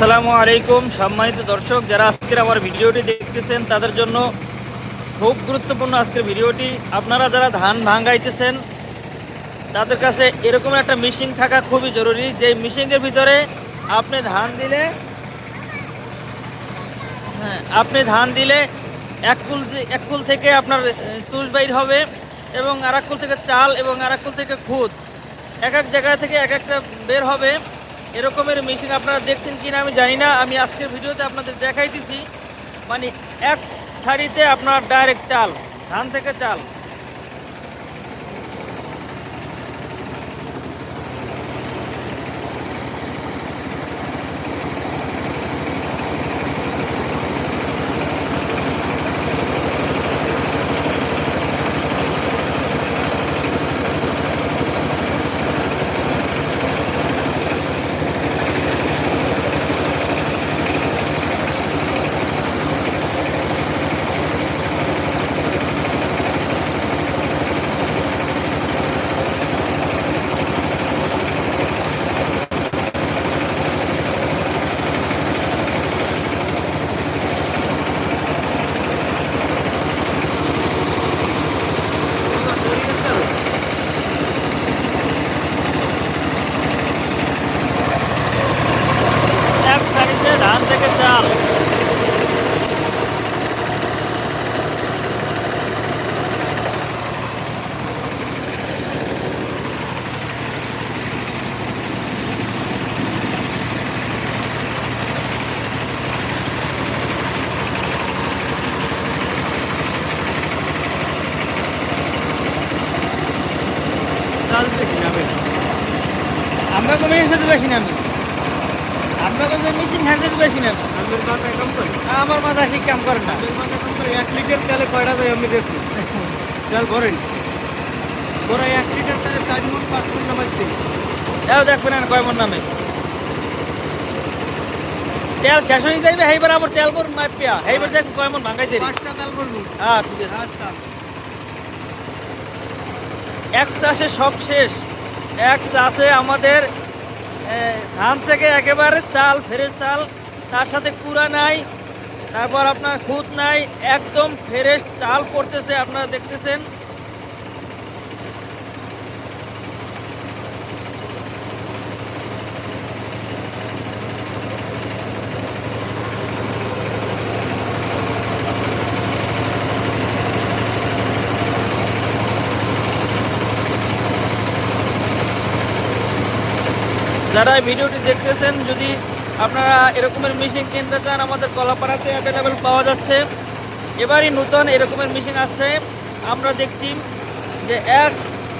আসসালামু আলাইকুম। সম্মানিত দর্শক, যারা আজকের আমার ভিডিওটি দেখতেছেন, তাদের জন্য খুব গুরুত্বপূর্ণ আজকের ভিডিওটি। আপনারা যারা ধান ভাঙ্গাইতেছেন তাদের কাছে এরকম একটা মেশিন থাকা খুবই জরুরি, যে মেশিনের ভিতরে আপনি ধান দিলে হ্যাঁ আপনি ধান দিলে এক কুল এক কুল থেকে আপনার তুষ বাইর হবে এবং আর কুল থেকে চাল এবং আর কুল থেকে খুদ। এক এক জায়গা থেকে এক একটা বের হবে। এরকমের মেশিন আপনারা দেখছেন কি না আমি জানি না। আমি আজকের ভিডিওতে আপনাদের দেখাই দিছি মানে এক সারিতে আপনার ডাইরেক্ট চাল, ধান থেকে চাল এক সারিতে ধান থেকে চাল বেশি নামে আমরা কোনো সাথে বেশি নামি। আপনার মেশিন হ্যান্ডেল বেশি নামি। মাথায় কম করে? আমার মাথা ঠিক কাম করে না। করে এক লিটার তেলে কয়টা দেয় আমি দেখি। তেল ভরেন। ওরা এক লিটার তেলে চার মন পাঁচ মন নামাইতে এও দেখবেন আর কয় মন নামে। তেল শেষ হয়ে যাইবে সেইবার আবার তেল কর মাপিয়া সেইবার দেখবেন কয় মন ভাঙাই দেবে। পাঁচটা তেল ভরবো। হ্যাঁ ঠিক আছে। আচ্ছা। এক চাষে সব শেষ। এক চাষে আমাদের ধান থেকে একেবারে চাল ফ্রেশ চাল, তার সাথে কুড়া নাই, তারপর আপনার খুঁত নাই, একদম ফ্রেশ চাল পড়তেছে আপনারা দেখতেছেন। যারা এই ভিডিওটি দেখতেছেন, যদি আপনারা এরকমের মেশিন কিনতে চান, আমাদের কলাপাড়াতে অ্যাভেলেবেল পাওয়া যাচ্ছে। এবারই নতুন এরকমের মেশিন আছে। আমরা দেখছি যে এক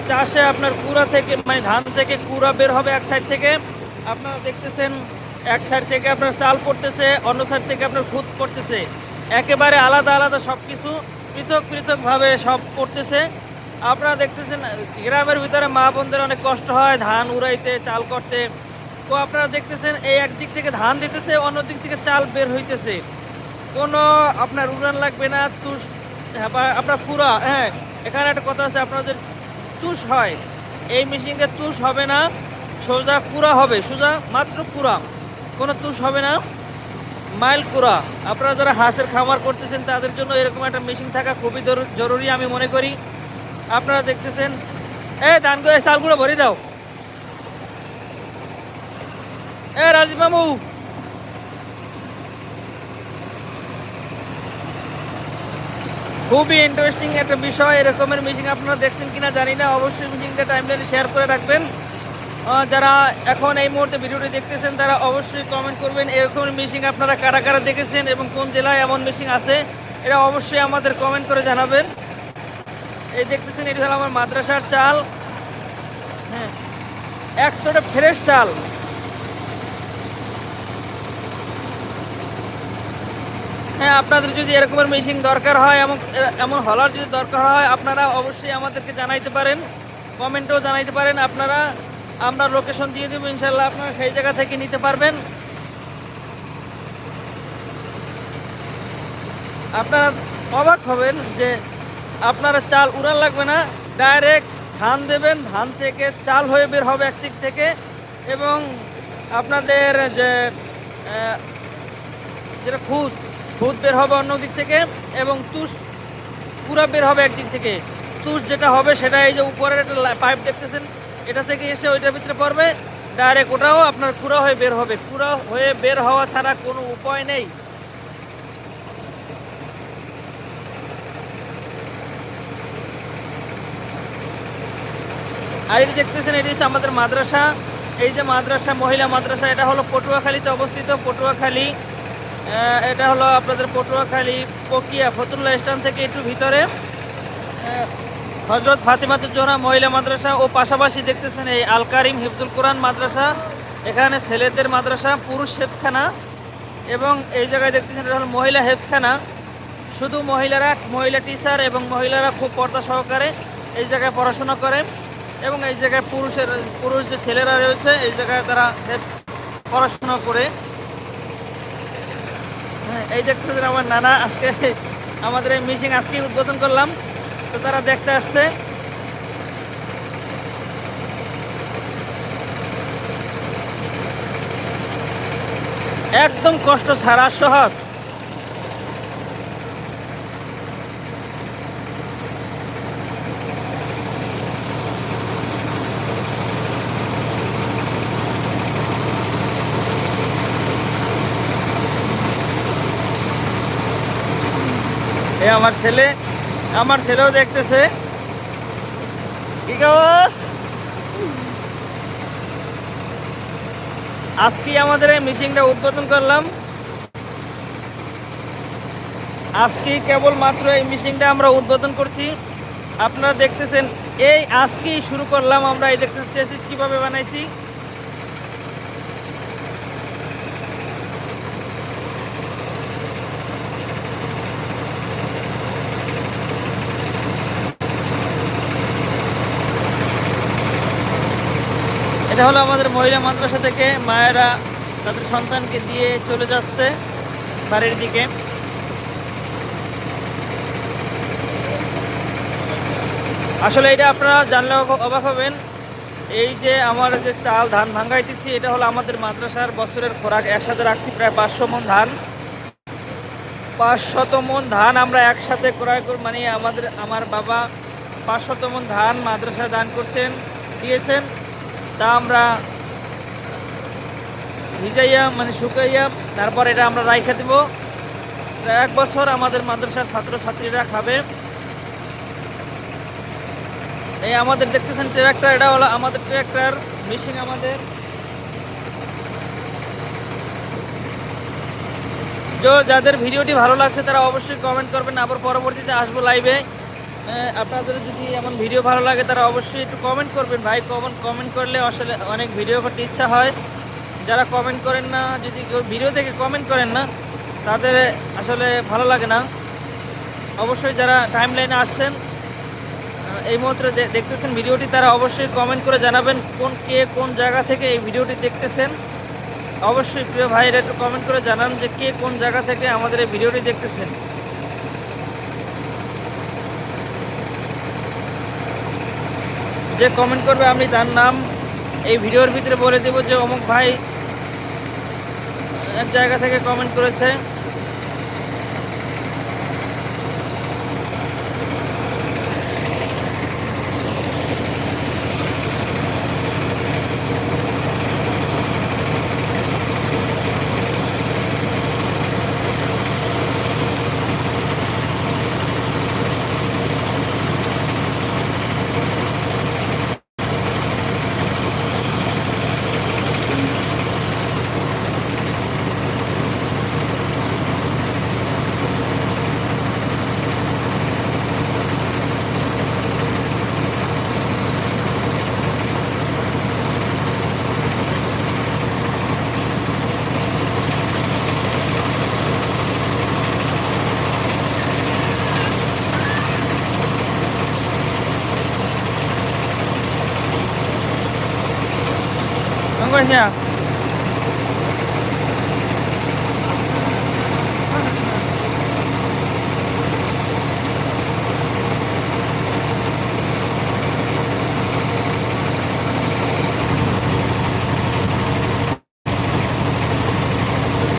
চাষে আপনার কুড়া থেকে মানে ধান থেকে কুড়া বের হবে এক সাইড থেকে। আপনারা দেখতেছেন, এক সাইড থেকে আপনার চাল পড়তেছে, অন্য সাইড থেকে আপনার খুদ পড়তেছে। একেবারে আলাদা আলাদা সব কিছু পৃথক, পৃথকভাবে সব পড়তেছে। আপনারা দেখতেছেন গ্রামের ভিতরে মা বোনদের অনেক কষ্ট হয় ধান উড়াইতে চাল করতে। তো আপনারা দেখতেছেন এই একদিক থেকে ধান দিতেছে অন্য দিক থেকে চাল বের হইতেছে। কোনো আপনার উড়ান লাগবে না তুষ হ্যাঁ, আপনার পুরা হ্যাঁ এখানে একটা কথা আছে আপনাদের তুষ হয়। এই মেশিনকে তুষ হবে না সোজা কুড়া হবে সোজা মাত্র কুড়া কোনো তুষ হবে না মাইল কুড়া আপনারা যারা হাঁসের খামার করতেছেন তাদের জন্য এরকম একটা মেশিন থাকা খুবই জরুরি আমি মনে করি। আপনারা দেখতেছেন। এ এই চালগুলো ভরে দাও। এ রাজীব মামু। খুবই ইন্টারেস্টিং একটা বিষয়, এরকমের মিশিং আপনারা দেখছেন কিনা জানি না। অবশ্যই মিশিংটা টাইমলাইনে শেয়ার করে রাখবেন। যারা এখন এই মুহূর্তে ভিডিওটি দেখতেছেন, তারা অবশ্যই কমেন্ট করবেন, এরকম মিশিং আপনারা কারা কারা দেখেছেন এবং কোন জেলায় এমন মিশিং আছে, এটা অবশ্যই আমাদের কমেন্ট করে জানাবেন। এই দেখতেছেন, এটা হলো আমার মাদ্রাসার চাল। হ্যাঁ একশোটা ফ্রেশ চাল। হ্যাঁ আপনাদের যদি এরকমের মেশিন দরকার হয়, এমন এমন হলার যদি দরকার হয়, আপনারা অবশ্যই আমাদেরকে জানাইতে পারেন। কমেন্টেও জানাইতে পারেন, আপনারা, আমরা লোকেশন দিয়ে দেবো ইনশাল্লাহ আপনারা সেই জায়গা থেকে নিতে পারবেন। আপনারা অবাক হবেন যে আপনারা চাল উড়ান লাগবে না। ডাইরেক্ট ধান দেবেন, ধান থেকে চাল হয়ে বের হবে একদিক থেকে এবং আপনাদের যে যেটা খুদ খুদ বের হবে অন্য দিক থেকে এবং তুষ পুরা বের হবে একদিক থেকে। তুষ যেটা হবে সেটা এই যে উপরের একটা পাইপ দেখতেছেন, এটা থেকে এসে ওইটার ভিতরে পড়বে। ডাইরেক্ট ওটাও আপনার পুরা হয়ে বের হবে। পুরা হয়ে বের হওয়া ছাড়া কোনো উপায় নেই। আর এটি দেখতেছেন, এটি হচ্ছে আমাদের মাদ্রাসা। এই যে মাদ্রাসা, মহিলা মাদ্রাসা, এটা হলো পটুয়াখালীতে অবস্থিত। পটুয়াখালী এটা হলো আপনাদের পটুয়াখালী, পকিয়া ফতুল্লাহ স্ট্যান্ড থেকে একটু ভিতরে। হজরত ফাতিমাতুর জোহরা মহিলা মাদ্রাসা ও পাশাপাশি দেখতেছেন এই আল কারিম হিফজুল কোরআন মাদ্রাসা। এখানে ছেলেদের মাদ্রাসা, পুরুষ হেফখানা এবং এই জায়গায় দেখতেছেন, এটা হলো মহিলা হেফখানা শুধু মহিলারা, মহিলা টিচার এবং মহিলারা খুব পর্দা সহকারে এই জায়গায় পড়াশোনা করে। এবং এই জায়গায় পুরুষের পুরুষ যে ছেলেরা রয়েছে এই জায়গায় তারা পড়াশোনা করে। হ্যাঁ, এই দেখতেছেন আমার নানা আজকে আমাদের এই মিশিং আজকেই উদ্বোধন করলাম। তো তারা দেখতে আসছে। একদম কষ্ট ছাড়া সহজ। এ আমার ছেলে, আমার ছেলেও দেখতেছে। কি খবর আজকে আমাদের এই মেশিনটা উদ্বোধন করলাম। আজকে কেবল মাত্র এই মেশিনটা আমরা উদ্বোধন করছি। আপনারা দেখতেছেন, এই আজকেই শুরু করলাম আমরা। এই দেখতেছি চেসিস কীভাবে বানাইছি? এটা হলো আমাদের মহিলা মাদ্রাসা থেকে মায়েরা তাদের সন্তানকে দিয়ে চলে যাচ্ছে বাড়ির দিকে। আসলে এটা আপনারা জানলে অবাক- হবেন। এই যে আমার যে চাল ধান ভাঙ্গাইতেছি এটা হলো আমাদের মাদ্রাসার বছরের খোরাক। একসাথে রাখছি প্রায় পাঁচশো মন ধান। পাঁচশত মন ধান আমরা একসাথে ক্রয় করি মানে আমাদের আমার বাবা পাঁচশত মন ধান মাদ্রাসায় দান করছেন, দিয়েছেন। তা আমরা ভিজাইয়া মানে শুকাইয়া, তারপর এটা আমরা রাইখে দেব। এক বছর আমাদের মাদ্রাসার ছাত্রছাত্রীরা খাবে। এই আমাদের দেখতেছেন ট্রাক্টর, এটা হলো আমাদের ট্রাক্টর, মেশিন আমাদের। যাদের ভিডিওটি ভালো লাগছে তারা অবশ্যই কমেন্ট করবেন, আবার পরবর্তীতে আসব লাইভে আপনাদের যদি এমন ভিডিও ভালো লাগে, তারা অবশ্যই একটু কমেন্ট করবেন ভাই। কমেন্ট কমেন্ট করলে আসলে অনেক ভিডিও করতে ইচ্ছা হয়। যারা কমেন্ট করেন না, যদি কেউ ভিডিও থেকে কমেন্ট করেন না, তাদের আসলে ভালো লাগে না। অবশ্যই যারা টাইম লাইনে আসছেন এই মুহূর্তে দেখতেছেন ভিডিওটি, তারা অবশ্যই কমেন্ট করে জানাবেন কোন কে কোন জায়গা থেকে এই ভিডিওটি দেখতেছেন। অবশ্যই প্রিয় ভাইরা একটু কমেন্ট করে জানান যে কে কোন জায়গা থেকে আমাদের এই ভিডিওটি দেখতেছেন। যে কমেন্ট করবে, আমি তার নাম এই ভিডিওর ভিতরে বলে দেব যে অমুক ভাই এক জায়গা থেকে কমেন্ট করেছে। 什么关系啊。